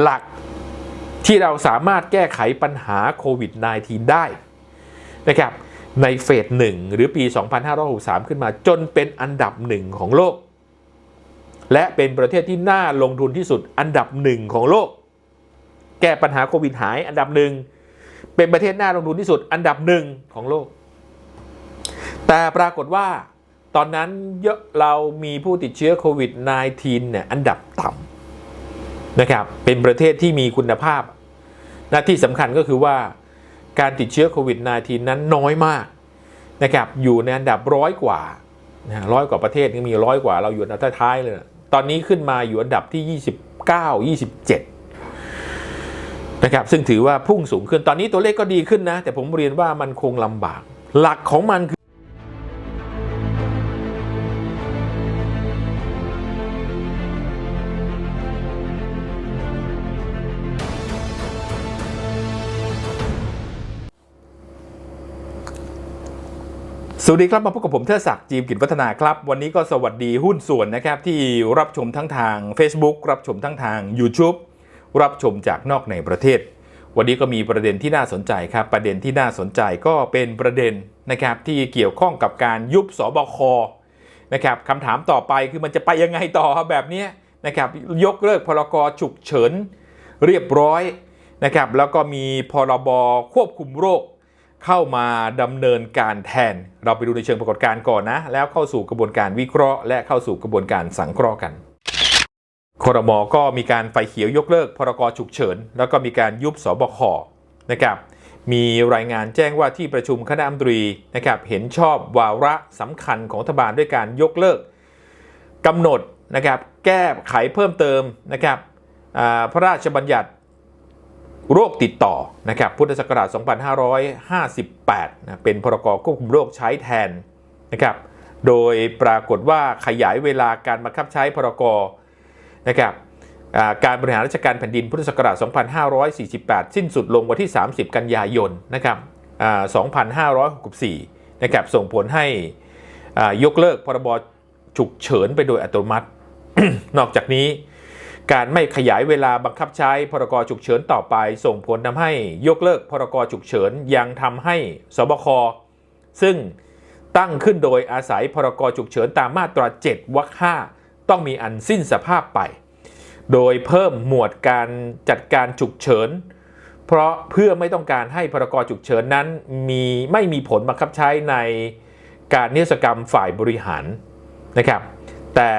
หลักที่เราสามารถแก้ไขปัญหาโควิด -19 ได้นะครับในเฟสหนึ่งหรือปี 2563 ขึ้นมาจนเป็นอันดับหนึ่งของโลก และเป็นประเทศที่น่าลงทุนที่สุดอันดับหนึ่งของโลก แก้ปัญหาโควิดหายอันดับหนึ่งเป็นประเทศน่าลงทุนที่สุดอันดับหนึ่งของโลก แต่ปรากฏว่าตอนนั้นเยอะเรามีผู้ติดเชื้อโควิด -19 เนี่ยอันดับต่ำ นะครับเป็นประเทศที่มีคุณภาพ หน้าที่สำคัญก็คือว่าการติดเชื้อโควิด -19 นั้นน้อยมากนะครับอยู่ในอันดับร้อยกว่าร้อยกว่าประเทศนี่มีร้อยกว่าเราอยู่อันดับท้ายๆเลยนะตอนนี้ขึ้นมาอยู่อันดับที่ 29 27นะครับซึ่งถือว่าพุ่งสูงขึ้นตอนนี้ตัวเลขก็ดีขึ้นนะ แต่ผมเรียนว่ามันคงลำบาก หลักของมันคือ สวัสดีครับมาพบกับผมเทิดศักดิ์จีมกิจวัฒนาครับ วันนี้ก็สวัสดีหุ้นส่วนนะครับ ที่รับชมทั้งทาง Facebook รับชมทั้งทาง YouTube รับชมจากนอกในประเทศ วันนี้ก็มีประเด็นที่น่าสนใจครับ ประเด็นที่น่าสนใจก็เป็นประเด็นนะครับที่เกี่ยวข้องกับการยุบสบคนะครับคำถามต่อไปคือมันจะไปยังไงต่อครับแบบนี้นะครับยกเลิกพรกฉุกเฉินเรียบร้อยนะครับแล้วก็มีพรบควบคุมโรค เข้ามาดำเนินการแทน เราไปดูในเชิงปรากฏการณ์ก่อนนะ แล้วเข้าสู่กระบวนการวิเคราะห์ และเข้าสู่กระบวนการสังเคราะห์กันครมก็มีการไฟเขียวยกเลิกพรกฉุกเฉิน แล้วก็มีการยุบสบคนะครับมีรายงานแจ้งว่าที่ประชุมคณะรัมตรีนะครับเห็นชอบวาระสำคัญของรัฐบาลด้วยการยกเลิกกำหนดนะครับแก้ไขเพิ่มเติมนะครับพระราชบัญญัติ โรคติดต่อนะครับพุทธศักราช 2558นะเป็นพรกควบคุมโรคใช้แทนนะครับโดยปรากฏว่าขยายเวลาการบังคับใช้พรกนะครับการบริหารราชการแผ่นดินพุทธศักราช 2548 สิ้นสุดลงวันที่ 30 กันยายนนะครับ2564นะครับส่งผลให้ยกเลิกพรบฉุกเฉินไปโดยอัตโนมัติ นอกจากนี้ การไม่ขยายเวลาบังคับใช้พรกฉุกเฉินต่อไป ส่งผลทำให้ยกเลิกพรกฉุกเฉินยังทำให้สบคซึ่งตั้งขึ้นโดยอาศัยพรกฉุกเฉินตามมาตรา 7วรรค5ต้องมีอันสิ้นสภาพไป โดยเพิ่มหมวดการจัดการฉุกเฉิน เพราะเพื่อไม่ต้องการให้พรกฉุกเฉินนั้นมีไม่มีผลบังคับใช้ในการนิรศกรรมฝ่ายบริหารนะครับ แต่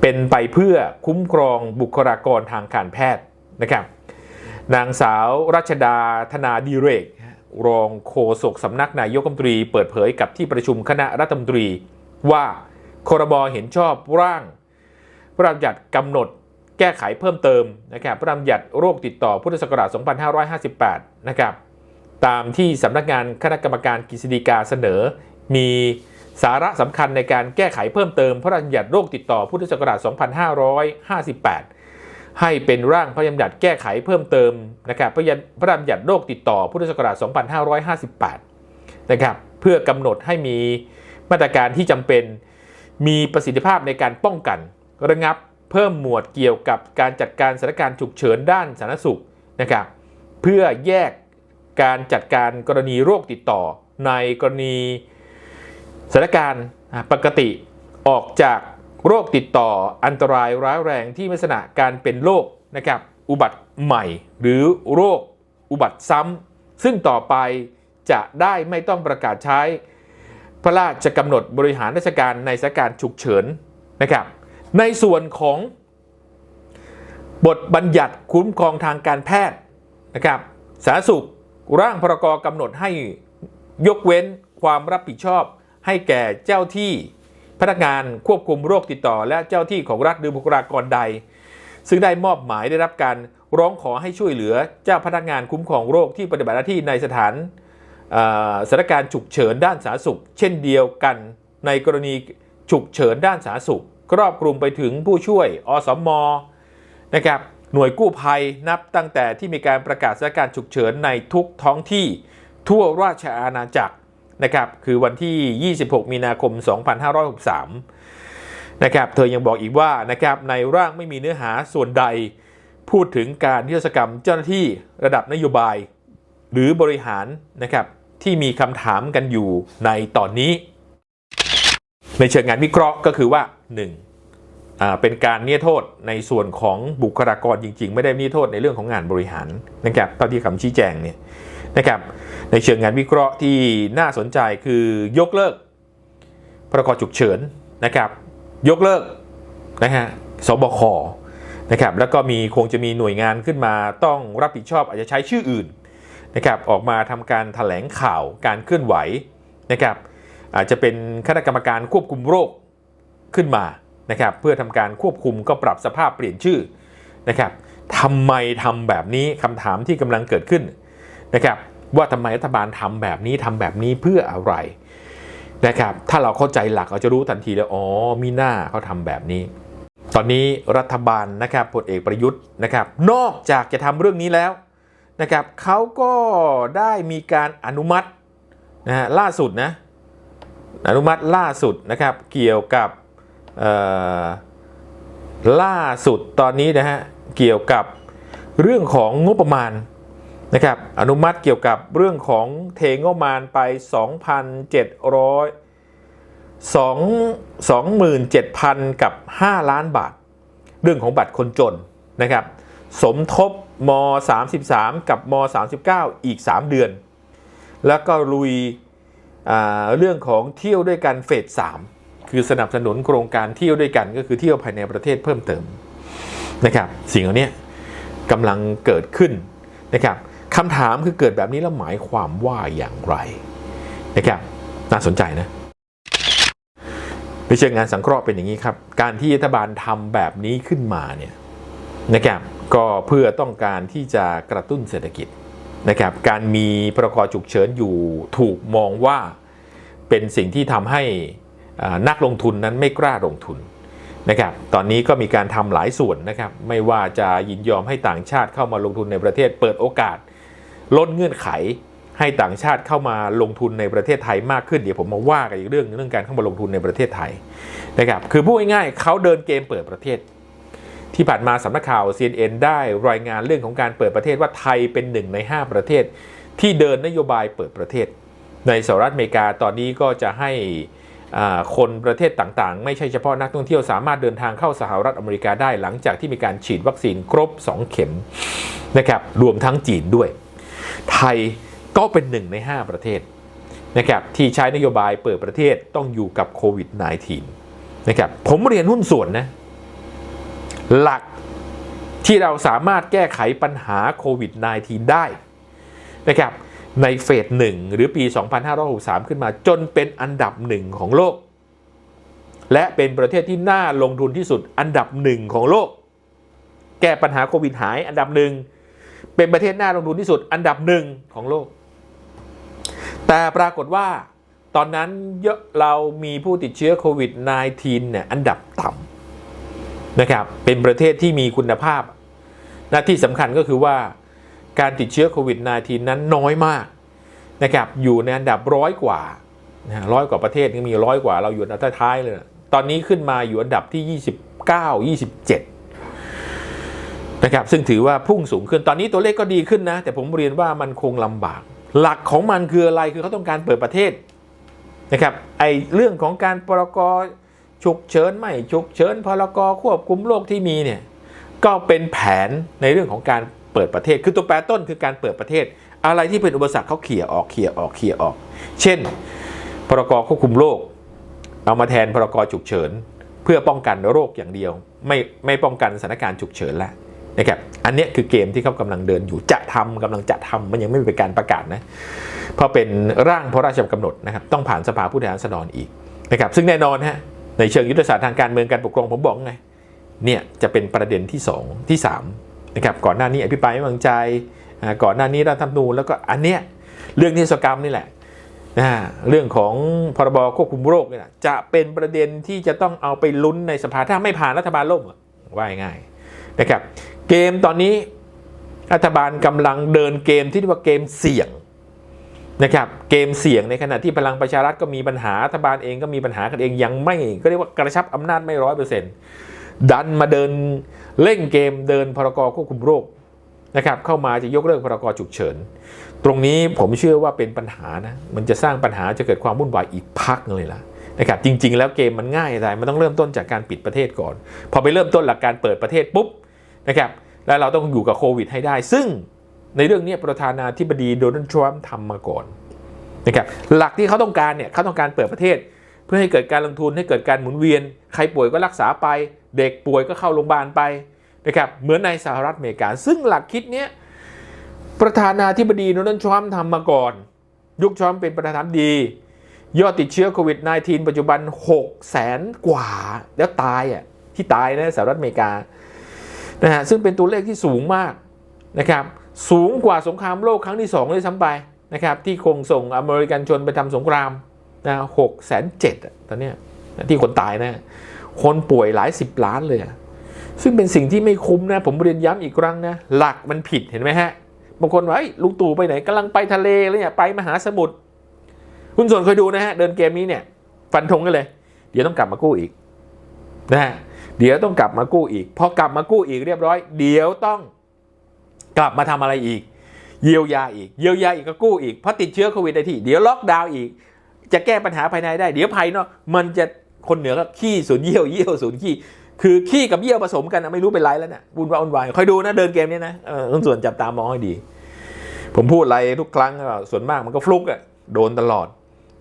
เป็นไปเพื่อคุ้มครองบุคลากรทางการแพทย์นะครับ นางสาวรัชดาธนาดีเรก รองโฆษกสำนักนายกรัฐมนตรี เปิดเผยกับที่ประชุมคณะรัฐมนตรีว่าครบเห็นชอบร่างพระราชบัญญัติกำหนดแก้ไขเพิ่มเติมนะครับพระราชบัญญัติโรคติดต่อพุทธศักราช 2558 นะครับ ตามที่สำนักงานคณะกรรมการกฤษฎีกาเสนอมี สาระสำคัญในการแก้ไขเพิ่มเติมพระราชบัญญัติโรคติดต่อพุทธศักราช 2558 ให้เป็นร่างพระราชบัญญัติแก้ไขเพิ่มเติมนะครับพระพระราชบัญญัติโรคติดต่อพุทธศักราช 2558 นะครับเพื่อกำหนดให้มีมาตรการที่จำเป็นมีประสิทธิภาพในการป้องกัน ระงับเพิ่มหมวดเกี่ยวกับการจัดการสถานการณ์ฉุกเฉินด้านสาธารณสุขนะครับเพื่อแยกการจัดการกรณีโรคติดต่อในกรณี สถานการณ์ปกติออกจากโรคติดต่ออันตรายร้ายแรงที่มีลักษณะการเป็นโรคนะครับอุบัติใหม่ หรือโรคอุบัติซ้ำซึ่งต่อไปจะได้ไม่ต้องประกาศใช้ พระราชกำหนดบริหารราชการในสถานการณ์ฉุกเฉินนะครับ ในส่วนของบทบัญญัติคุ้มครองทางการแพทย์นะครับสาธารณสุขร่างพรกกำหนดให้ยกเว้นความรับผิดชอบ ให้แก่เจ้าที่พนักงานควบคุมโรคติดต่อ และเจ้าที่ของรัฐหรือบุคลากรใด ซึ่งได้มอบหมายได้รับการร้องขอให้ช่วยเหลือเจ้าพนักงานคุ้มครองโรคที่ปฏิบัติหน้าที่ในสถานสถานการณ์ฉุกเฉินด้านสาธารณสุข เช่นเดียวกันในกรณีฉุกเฉินด้านสาธารณสุข ครอบคลุมไปถึงผู้ช่วยอสมนะครับหน่วยกู้ภัยนับตั้งแต่ที่มีการประกาศสถานการณ์ฉุกเฉินในทุกท้องที่ทั่วราชอาณาจักร นะครับคือวันที่ 26 มีนาคม 2563นะครับเธอยังบอกอีกว่านะครับในร่างไม่มีเนื้อหาส่วนใด พูดถึงการนิรโทษกรรมเจ้าหน้าที่ระดับนโยบาย หรือบริหารนะครับที่มีคำถามกันอยู่ในตอนนี้ ในเชิงงานวิเคราะห์ก็คือว่า 1. อ่าเป็นการเนิรโทษในส่วนของบุคลากรจริง ๆ ไม่ได้นิรโทษในเรื่องของงานบริหารนะครับเท่าที่คำชี้แจงเนี่ย นะครับในเชิงงานวิเคราะห์ที่น่าสนใจคือยกเลิกพรกฉุกเฉินนะครับยกเลิกนะฮะสบคนะครับแล้วก็มีคงจะมีหน่วยงานขึ้นมาต้องรับผิดชอบอาจจะใช้ชื่ออื่นนะครับออกมาทำการถแถลงข่าวการเคลื่อนไหวนะครับอาจจะเป็นคณะกรรมการควบคุมโรคขึ้นมานะครับเพื่อทำการควบคุมก็ปรับสภาพเปลี่ยนชื่อนะครับทำไมทำแบบนี้คำถามที่กำลังเกิดขึ้น นะครับว่าทำไมรัฐบาลทำแบบนี้ทำแบบนี้เพื่ออะไรนะครับถ้าเราเข้าใจหลักเราจะรู้ทันทีเลยอ๋อมีหน้าเขาทำแบบนี้ ตอนนี้รัฐบาลนะครับพลเอกประยุทธ์นะครับนอกจากจะทำเรื่องนี้แล้วนะครับเขาก็ได้มีการอนุมัตินะฮะล่าสุดนะอนุมัติล่าสุดนะครับเกี่ยวกับเออล่าสุดตอนนี้นะฮะเกี่ยวกับเรื่องของงบประมาณ นะครับอนุมัติเกี่ยวกับเรื่องของเทงบมาณไป 2,700 2 27,000 กับ 5 ล้านบาท เรื่องของบัตรคนจนนะครับ สมทบม 33 กับม 39 อีก 3 เดือน แล้วก็ลุยเรื่องของเที่ยวด้วยกันเฟส 3 คือสนับสนุนโครงการเที่ยวด้วยกันก็คือเที่ยวภายในประเทศเพิ่มเติมนะครับ สิ่งเหล่านี้กำลังเกิดขึ้นนะครับ คำถามคือเกิดแบบนี้แล้วหมายความว่าอย่างไรนะครับน่าสนใจนะในเชิงงานสังเคราะห์เป็นอย่างนี้ครับ การที่รัฐบาลทำแบบนี้ขึ้นมาเนี่ยนะครับก็เพื่อต้องการที่จะกระตุ้นเศรษฐกิจนะครับ การมีพรกฉุกเฉินอยู่ถูกมองว่าเป็นสิ่งที่ทำให้นักลงทุนนั้นไม่กล้าลงทุนนะครับ ตอนนี้ก็มีการทำหลายส่วนนะครับ ไม่ว่าจะยินยอมให้ต่างชาติเข้ามาลงทุนในประเทศ เปิดโอกาส ลดเงื่อนไขให้ต่างชาติเข้ามาลงทุนในประเทศไทยมากขึ้นเดี๋ยวผมมาว่ากันอีกเรื่องเรื่องการเข้ามาลงทุนในประเทศไทยนะครับคือพูดง่ายๆเขาเดินเกมเปิดประเทศ ที่ผ่านมาสำนักข่าว CNN ได้รายงานเรื่องของการเปิดประเทศว่าไทยเป็นหนึ่งใน 5 ประเทศ ที่เดินนโยบายเปิดประเทศ ในสหรัฐอเมริกาตอนนี้ก็จะให้คนประเทศต่างๆ ไม่ใช่เฉพาะนักท่องเที่ยวสามารถเดินทางเข้าสหรัฐอเมริกาได้หลังจากที่มีการฉีดวัคซีนครบ 2 เข็มนะครับรวมทั้งจีนด้วย ไทยก็เป็นหนึ่งใน 5 ประเทศนะครับที่ใช้นโยบายเปิดประเทศต้องอยู่กับโควิด -19 นะครับผมเรียนหุ้นส่วนนะ หลักที่เราสามารถแก้ไขปัญหาโควิด -19 ได้นะครับในเฟสหนึ่งหรือปี 2563 ขึ้นมาจนเป็นอันดับหนึ่งของโลก และเป็นประเทศที่น่าลงทุนที่สุดอันดับหนึ่งของโลก แก้ปัญหาโควิดหายอันดับหนึ่ง เป็นประเทศน่าลงทุนที่สุดอันดับหนึ่งของโลก แต่ปรากฏว่าตอนนั้นเยอะเรามีผู้ติดเชื้อโควิด -19 เนี่ยอันดับต่ำนะครับ เป็นประเทศที่มีคุณภาพ หน้าที่สำคัญก็คือว่าการติดเชื้อโควิด -19 นั้นน้อยมากนะครับ อยู่ในอันดับร้อยกว่าร้อยกว่าประเทศก็มีร้อยกว่าเราอยู่อันดับท้ายๆเลยนะตอนนี้ขึ้นมาอยู่อันดับที่ 29 27 นะครับซึ่งถือว่าพุ่งสูงขึ้นตอนนี้ตัวเลขก็ดีขึ้นนะ แต่ผมเรียนว่ามันคงลำบาก หลักของมันคืออะไรคือเขาต้องการเปิดประเทศนะครับไอเรื่องของการพรกฉุกเฉินไม่ฉุกเฉินพรกควบคุมโรคที่มีเนี่ยก็เป็นแผนในเรื่องของการเปิดประเทศ คือตัวแปรต้นคือการเปิดประเทศ อะไรที่เป็นอุปสรรคเขาเขี่ยออกเขี่ยออกเขี่ยออก เช่น พรกควบคุมโรคเอามาแทนพรกฉุกเฉิน เพื่อป้องกันโรคอย่างเดียว ไม่ไม่ป้องกันสถานการณ์ฉุกเฉินแล้ว นะครับอันนี้คือเกมที่เขากำลังเดินอยู่จะทำกำลังจะทำมันยังไม่เป็นการประกาศนะเพราะเป็นร่างพระราชกำหนดนะครับต้องผ่านสภาผู้แทนราษฎรอีกนะครับซึ่งแน่นอนฮะในเชิงยุทธศาสตร์ทางการเมืองการปกครองผมบอกไงเนี่ยจะเป็นประเด็นที่ 2 ที่3นะครับก่อนหน้านี้อภิปรายไม่วางใจ ก่อนหน้านี้รัฐธรรมนูญแล้วก็อันเนี้ยเรื่องนิสกรรมนี่แหละนะเรื่องของพรบควบคุมโรคเนี่ยจะเป็นประเด็นที่จะต้องเอาไปลุ้นในสภาถ้าไม่ผ่านรัฐบาลล่มว่าง่ายนะครับ เกมตอนนี้รัฐบาลกำลังเดินเกมที่เรียกว่าเกมเสี่ยงนะครับเกมเสี่ยงในขณะที่พลังประชารัฐก็มีปัญหารัฐบาลเองก็มีปัญหากันเองยังไม่ก็เรียกว่ากระชับอำนาจไม่ร้อยเปอร์เซ็นต์ดันมาเดินเล่นเกมเดินพรกควบคุมโรคนะครับเข้ามาจะยกเลิกพรกฉุกเฉิน ตรงนี้ผมเชื่อว่าเป็นปัญหานะมันจะสร้างปัญหาจะเกิดความวุ่นวายอีกพักหนึ่งเลยล่ะนะครับจริง ๆ แล้วเกมมันง่ายแต่มันต้องเริ่มต้นจากการปิดประเทศก่อน พอไปเริ่มต้นหลักการเปิดประเทศปุ๊บ นะครับแล้วเราต้องอยู่กับโควิดให้ได้ ซึ่งในเรื่องนี้ประธานาธิบดีโดนัลด์ทรัมป์ทำมาก่อนนะครับหลักที่เขาต้องการเนี่ยเขาต้องการเปิดประเทศ เพื่อให้เกิดการลงทุนให้เกิดการหมุนเวียน ใครป่วยก็รักษาไป เด็กป่วยก็เข้าโรงพยาบาลไปนะครับเหมือนในสหรัฐอเมริกา ซึ่งหลักคิดเนี้ยประธานาธิบดีโดนัลด์ทรัมป์ทำมาก่อน ยุคทรัมป์เป็นประธานาธิบดี ยอดติดเชื้อโควิด -19 ปัจจุบัน6แสนกว่า แล้วตายอะที่ตายนะสหรัฐอเมริกา นะฮะซึ่งเป็นตัวเลขที่สูงมากนะครับสูงกว่าสงครามโลกครั้งที่2ด้วยซ้ำไปนะครับที่คงส่งอเมริกันชนไปทำสงครามนะหกแสนเจ็ดตอนเนี้ยที่คนตายนะคนป่วยหลายสิบล้านเลย ซึ่งเป็นสิ่งที่ไม่คุ้มนะ ผมเรียนย้ำอีกครั้งนะ หลักมันผิดเห็นไหมฮะ บางคนว่าเฮ้ลุงตู่ไปไหนกำลังไปทะเลแล้วเนี่ยไปมหาสมุทรคุณส่วนเคยดูนะฮะ เดินเกมนี้เนี่ย ฟันธงกันเลย เดี๋ยวต้องกลับมากู้อีกนะฮะ เดี๋ยวต้องกลับมากู้อีกพอกลับมากู้อีกเรียบร้อย เดี๋ยวต้องกลับมาทำอะไรอีก เยียวยาอีก เยียวยาอีกก็กู้อีกเพราะติดเชื้อโควิดได้ที่เดี๋ยวล็อกดาวน์อีก จะแก้ปัญหาภายในได้ เดี๋ยวภายนอกมันจะคนเหนือก็ขี้ศูนย์เยี่ยวเยี่ยวศูนย์ขี้คือขี้กับเยี่ยวผสมกันไม่รู้เป็นไรแล้วเนี่ยวุ่นวายวุ่นวายคอยดูนะเดินเกมนี้นะเออต้องส่วนจับตามองให้ดี ผมพูดอะไรทุกครั้งส่วนมากมันก็ฟลุกอะโดนตลอด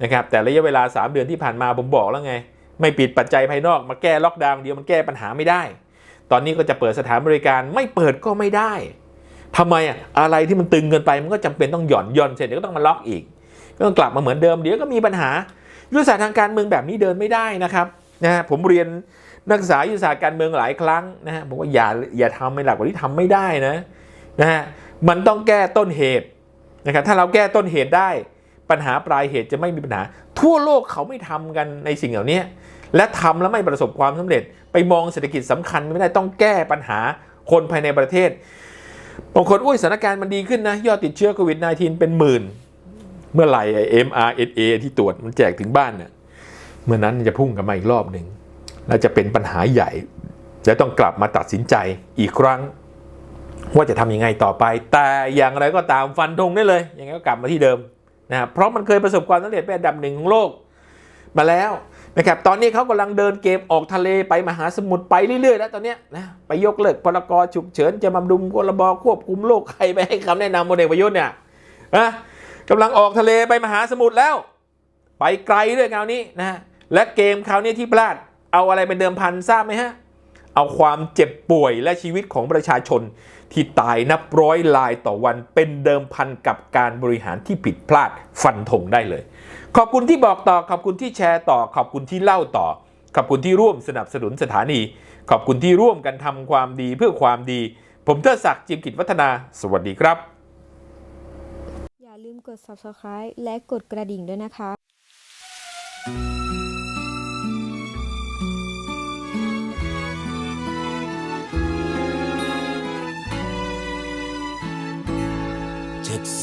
นะครับแต่ระยะเวลา 3 เดือนที่ผ่านมาผมบอกแล้วไง ไม่ปิดปัจจัยภายนอกมาแก้ล็อกดาวน์เดียวมันแก้ปัญหาไม่ได้ ตอนนี้ก็จะเปิดสถานบริการไม่เปิดก็ไม่ได้ทำไมอะอะไรที่มันตึงเกินไปมันก็จำเป็นต้องหย่อนหย่อนเสร็จเดี๋ยวก็ต้องมาล็อกอีก ก็ต้องกลับมาเหมือนเดิมเดี๋ยวก็มีปัญหายุทธศาสตร์ทางการเมืองแบบนี้เดินไม่ได้นะครับนะฮะผมเรียนนักศึกษายุทธศาสตร์การเมืองหลายครั้งนะฮะบอกว่าอย่าอย่าทำในหลักว่าที่ทำไม่ได้นะนะฮะมันต้องแก้ต้นเหตุนะครับถ้าเราแก้ต้นเหตุได้ ปัญหาปลายเหตุจะไม่มีปัญหา ทั่วโลกเขาไม่ทำกันในสิ่งเหล่านี้และทำแล้วไม่ประสบความสำเร็จ ไปมองเศรษฐกิจสำคัญไม่ได้ต้องแก้ปัญหาคนภายในประเทศบางคนอุ้ยสถานการณ์มันดีขึ้นนะ ยอดติดเชื้อโควิด -19 เป็นหมื่น เมื่อไหร่ไอ้ mRNA ที่ตรวจมันแจกถึงบ้านเนี่ยเมื่อนั้นจะพุ่งกันมาอีกรอบหนึ่งและจะเป็นปัญหาใหญ่จะต้องกลับมาตัดสินใจอีกครั้ง ว่าจะทำยังไงต่อไป แต่อย่างไรก็ตามฟันธงได้เลยยังไงก็กลับมาที่เดิม นะครับเพราะมันเคยประสบความสำเร็จเป็นอันดับหนึ่งของโลก มาแล้วนะครับตอนนี้เขากำลังเดินเกมออกทะเลไปมหาสมุทรไปเรื่อย ๆ แล้วตอนนี้นะไปยกเลิกพรกรฉุกเฉินจะมาดุมพรบควบคุมโรคใครไปให้คำแนะนำพลเอกประยุทธ์เนี่ยนะกำลังออกทะเลไปมหาสมุทรแล้ว ไปไกลด้วยคราวนี้นะและเกมคราวนี้ที่พลาดเอาอะไรเป็นเดิมพันทราบไหมฮะเอาความเจ็บป่วยและชีวิตของประชาชน ที่ตายนับร้อยลายต่อวันเป็นเดิมพันกับการบริหารที่ผิดพลาดฟันธงได้เลย ขอบคุณที่บอกต่อขอบคุณที่แชร์ต่อ ขอบคุณที่เล่าต่อ ขอบคุณที่ร่วมสนับสนุนสถานี ขอบคุณที่ร่วมกันทำความดีเพื่อความดี ผมเทิดศักดิ์จิมกิจวัฒนา สวัสดีครับ อย่าลืมกด subscribe และกดกระดิ่งด้วยนะคะ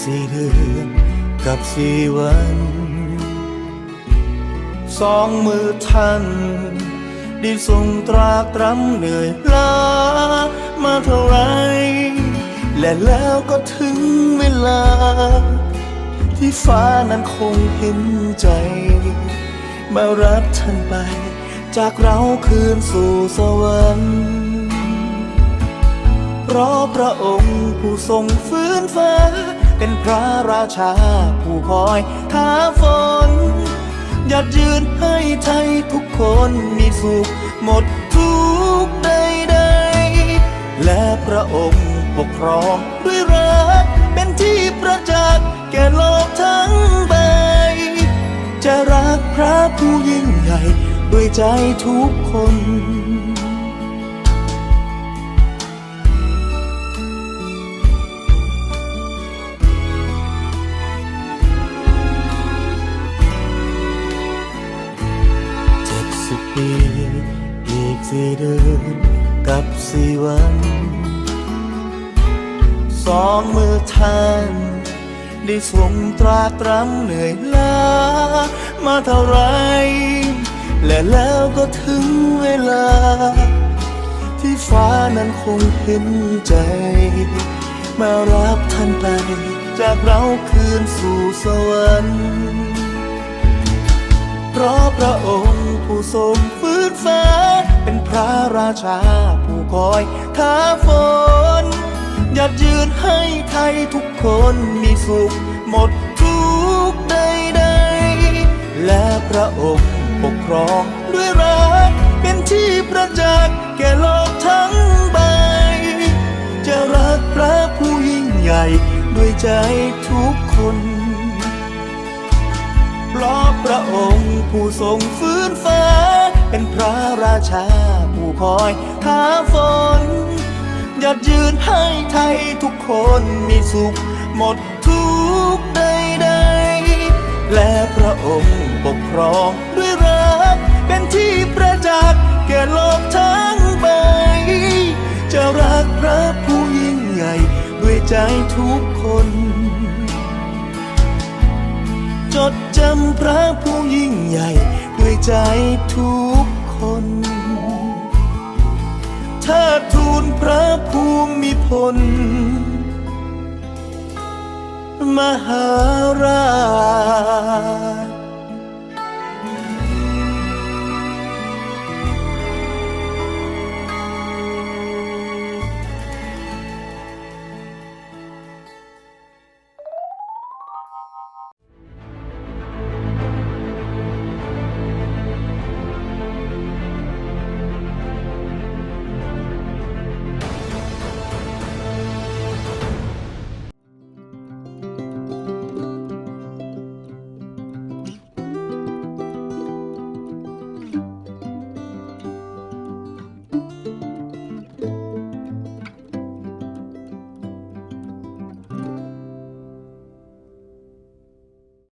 สี่เดือนกับสี่วัน สองมือท่านได้ทรงตรากตรำเหนื่อยล้ามาเท่าไร และแล้วก็ถึงเวลา ที่ฟ้านั้นคงเห็นใจ มารับท่านไป จากเราคืนสู่สวรรค์เพราะพระองค์ผู้ทรงฟื้นฟ้า เป็นพระราชาผู้คอยท้าฝนหยัดยืนให้ไทยทุกคนมีสุขหมดทุกข์ใดและพระองค์ปกครองด้วยรักเป็นที่ประจักษ์แก่โลกทั้งใบ จะรักพระผู้ยิ่งใหญ่ด้วยใจทุกคน กับสีวัน สองมือท่านได้ทรงตราตรำเหนื่อยล้ามาเท่าไร และแล้วก็ถึงเวลา ที่ฟ้านั้นคงเห็นใจ มารับท่านไป จากเราคืนสู่สวรรค์ ราะพระองค์ผู้ทรงฟื้นฟ้า เป็นพระราชาผู้คอยท้าฝนหยัดยืนให้ไทยทุกคนมีสุขหมดทุกข์ใดและพระองค์ปกครองด้วยรัก เป็นที่ประจักษ์แก่โลกทั้งใบ จะรักพระผู้ยิ่งใหญ่ด้วยใจทุกคน ราะพระองค์ผู้ทรงฟื้นฟ้า เป็นพระราชาผู้คอยท้าฝนหยัดยืนให้ไทยทุกคนมีสุข หมดทุกข์ใดและพระองค์ปกครองด้วยรัก เป็นที่ประจักษ์แก่โลกทั้งใบ จะรักพระผู้ยิ่งใหญ่ด้วยใจทุกคน จดจำพระผู้ยิ่งใหญ่ ด้วยใจทุกคนเทิทูลพระภูมิพล มหาราช